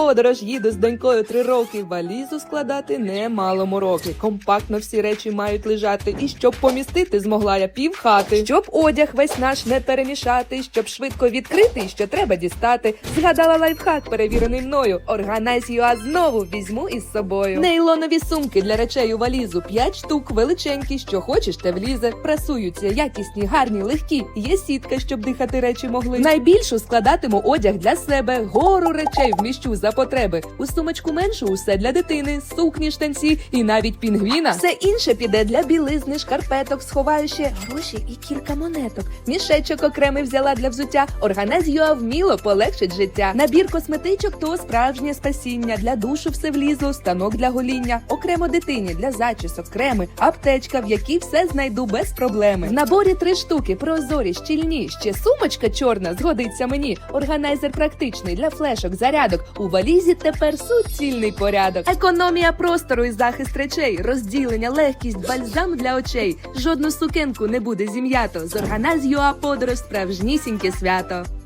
подорож їду з донькою три роки. Валізу складати немало роки. Компактно всі речі мають лежати. І щоб помістити, змогла я пів хати. Щоб одяг весь наш не перемішати, щоб швидко відкрити, що треба дістати. Згадала лайфхак, перевірений мною. Органайз а знову візьму із собою. Нейлонові сумки для речей у валізу. П'ять штук, величенькі, що хочеш, те влізе. Прасуються, якісні, гарні, легкі. Є сітка, щоб дихати речі могли. Найбільшу складатиму одяг для себе. Гору речей вміщу за потреби. У сумочку меншу усе для дитини, сукні, штанці і навіть пінгвіна. Все інше піде для білизни, шкарпеток, сховаю ще гроші і кілька монеток. Мішечок окремий взяла для взуття. Органез Юа вміло полегшить життя. Набір косметичок то справжнє спасіння. Для душу все влізло, станок для гоління, окремо дитині для зачісок, креми, аптечка, в якій все знайду без проблеми. В наборі три штуки, прозорі, щільні. Ще сумочка чорна згодиться мені. Органайзер практичний для флешок, зарядок. У валізі тепер суцільний порядок. Економія простору і захист речей, розділення, легкість, бальзам для очей. Жодну сукенку не буде зім'ято. З Органайз.ua подорож справжнісіньке свято.